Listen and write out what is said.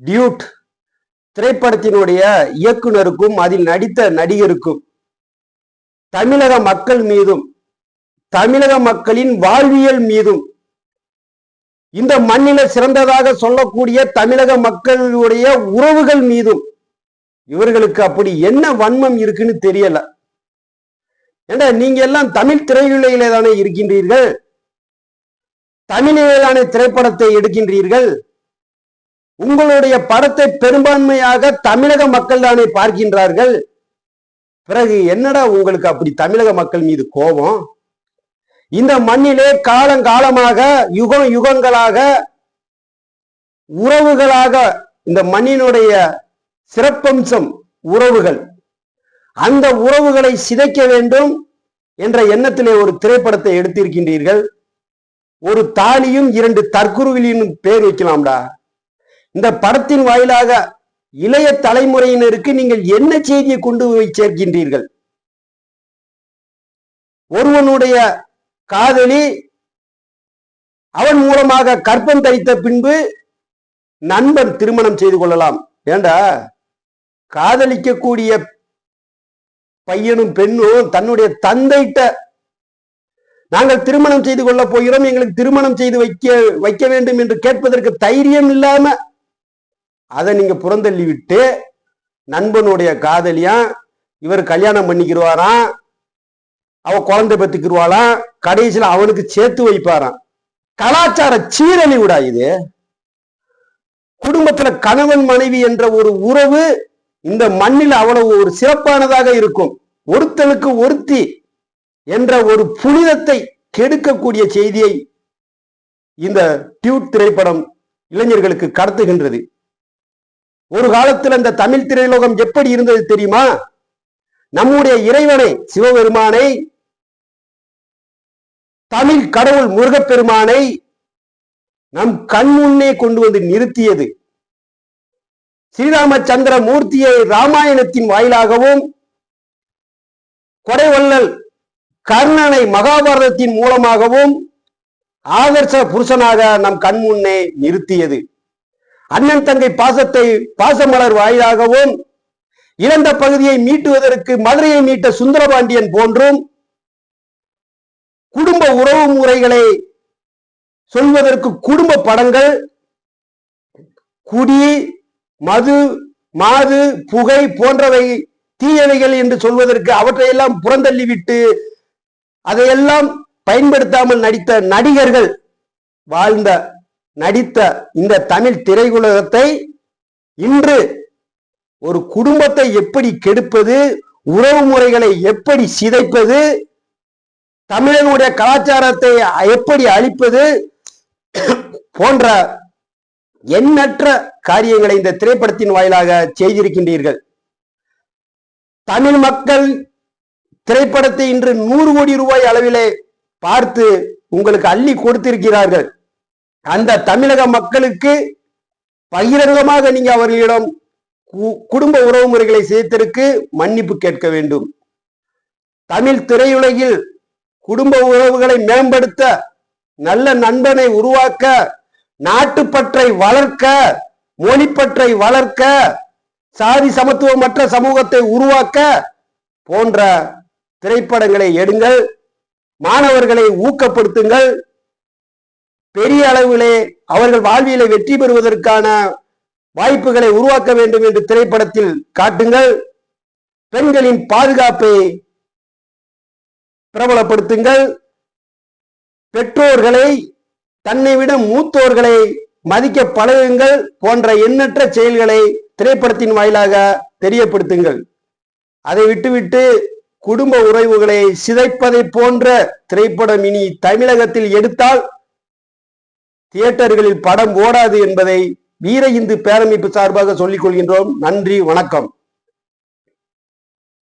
Dude திரைப்படத்தினுடைய இயக்குனருக்கும் அதில் நடித்த நடிகருக்கும் தமிழக மக்கள் மீதும் தமிழக மக்களின் வாழ்வியல் மீதும் இந்த மண்ணில சிறந்ததாக சொல்லக்கூடிய தமிழக மக்களுடைய உறவுகள் மீதும் இவர்களுக்கு அப்படி என்ன வன்மம் இருக்குன்னு தெரியல. ஏண்டா நீங்க எல்லாம் தமிழ் திரையுலகிலே தானே இருக்கின்றீர்கள்? தமிழிலான திரைப்படத்தை எடுக்கின்றீர்கள்? உங்களுடைய படத்தை பெரும்பான்மையாக தமிழக மக்கள் தானே பார்க்கின்றார்கள். பிறகு என்னடா உங்களுக்கு அப்படி தமிழக மக்கள் மீது கோபம்? இந்த மண்ணிலே காலங்காலமாக யுகம் யுகங்களாக உறவுகளாக இந்த மண்ணினுடைய சிறப்பம்சம் உறவுகள். அந்த உறவுகளை சிதைக்க வேண்டும் என்ற எண்ணத்திலே ஒரு திரைப்படத்தை எடுத்திருக்கின்றீர்கள். ஒரு தாலியும் இரண்டு தற்குருவிலின் பேர் வைக்கலாம்டா. இந்த படத்தின் வாயிலாக இளைய தலைமுறையினருக்கு நீங்கள் என்ன செய்தியை கொண்டு போய் சேர்க்கின்றீர்கள்? ஒருவனுடைய காதலி அவன் மூலமாக கற்பம் தரித்த பின்பு நண்பன் திருமணம் செய்து கொள்ளலாம். ஏண்டா? காதலிக்கக்கூடிய பையனும் பெண்ணும் தன்னுடைய தந்தைகிட்ட நாங்கள் திருமணம் செய்து கொள்ள போகிறோம் எங்களுக்கு திருமணம் செய்து வைக்க வைக்க வேண்டும் என்று கேட்பதற்கு தைரியம் இல்லாம அதை நீங்க புறந்தள்ளி விட்டு நண்பனுடைய காதலியா இவர் கல்யாணம் பண்ணிக்கிடுவாராம் அவ குழந்தை பெற்றுக்கிடுவாளாம் கடைசியில் அவனுக்கு சேர்த்து வைப்பாராம் கலாச்சார சீரழிவுடா இது. குடும்பத்துல கணவன் மனைவி என்ற ஒரு உறவு இந்த மண்ணில் அவ்வளவு ஒரு சிறப்பானதாக இருக்கும். ஒருத்தனுக்கு ஒருத்தி என்ற ஒரு புனிதத்தை கெடுக்கக்கூடிய செய்தியை இந்த டியூட் திரைப்படம் இளைஞர்களுக்கு கடத்துகின்றது. ஒரு காலத்தில் அந்த தமிழ் திரையுலகம் எப்படி இருந்தது தெரியுமா? நம்முடைய இறைவனை சிவபெருமானை தமிழ் கடவுள் முருகப்பெருமானை நம் கண் முன்னே கொண்டு வந்து நிறுத்தியது. ஸ்ரீராமச்சந்திர மூர்த்தியை ராமாயணத்தின் வாயிலாகவும் கொடைவள்ளல் கர்ணனை மகாபாரதத்தின் மூலமாகவும் ஆதர்ச புருஷனாக நம் கண் முன்னே நிறுத்தியது. அண்ணன் தங்கை பாசத்தை பாசமலர் வாயிலாகவும் இழந்த பகுதியை மீட்டுவதற்கு மதுரையை மீட்ட சுந்தரபாண்டியன் போன்றும் குடும்ப உறவு முறைகளை சொல்வதற்கு குடும்ப படங்கள் குடி மது மாது புகை போன்றவை தீயவைகள் என்று சொல்வதற்கு அவற்றையெல்லாம் புறந்தள்ளிவிட்டு அதையெல்லாம் பயன்படுத்தாமல் நடித்த நடிகர்கள் வாழ்ந்த நடித்த இந்த தமிழ் திரையுலகத்தை இன்று ஒரு குடும்பத்தை எப்படி கெடுப்பது உறவு முறைகளை எப்படி சிதைப்பது தமிழனுடைய கலாச்சாரத்தை எப்படி அழிப்பது போன்ற எண்ணற்ற காரியங்களை இந்த திரைப்படத்தின் வாயிலாக செய்திருக்கின்றீர்கள். தமிழ் மக்கள் திரைப்படத்தை இன்று நூறு கோடி ரூபாய் அளவிலே பார்த்து உங்களுக்கு அள்ளி கொடுத்திருக்கிறார்கள். அந்த தமிழக மக்களுக்கு பகிரங்கமாக நீங்க அவர்களிடம் கு- குடும்ப உறவு முறைகளை செய்திருக்கு மன்னிப்பு கேட்க வேண்டும். தமிழ் திரையுலகில் குடும்ப உறவுகளை மேம்படுத்த நல்ல நண்பனை உருவாக்க நாட்டுப்பற்றை வளர்க்க மொழிப்பற்றை வளர்க்க சாதி சமத்துவமற்ற சமூகத்தை உருவாக்க போன்ற திரைப்படங்களை எடுங்கள் மாணவர்களை ஊக்கப்படுத்துங்கள் பெரிய அளவிலே அவர்கள் வாழ்வியலை வெற்றி பெறுவதற்கான வாய்ப்புகளை உருவாக்க வேண்டும் என்று திரைப்படத்தில் காட்டுங்கள். பெண்களின் பாதுகாப்பை பிரபலப்படுத்துங்கள். பெற்றோர்களை தன்னை விட மூத்தோர்களை மதிக்க பழகுங்கள் போன்ற எண்ணற்ற செயல்களை திரைப்படத்தின் வாயிலாக தெரியப்படுத்துங்கள். அதை விட்டுவிட்டு குடும்ப உறவுகளை சிதைப்பதை போன்ற திரைப்படம் இனி தமிழகத்தில் எடுத்தால் தியேட்டர்களில் படம் ஓடாது என்பதை வீர இந்து பேரமைப்பு சார்பாக சொல்லிக் கொள்கின்றோம். நன்றி வணக்கம்.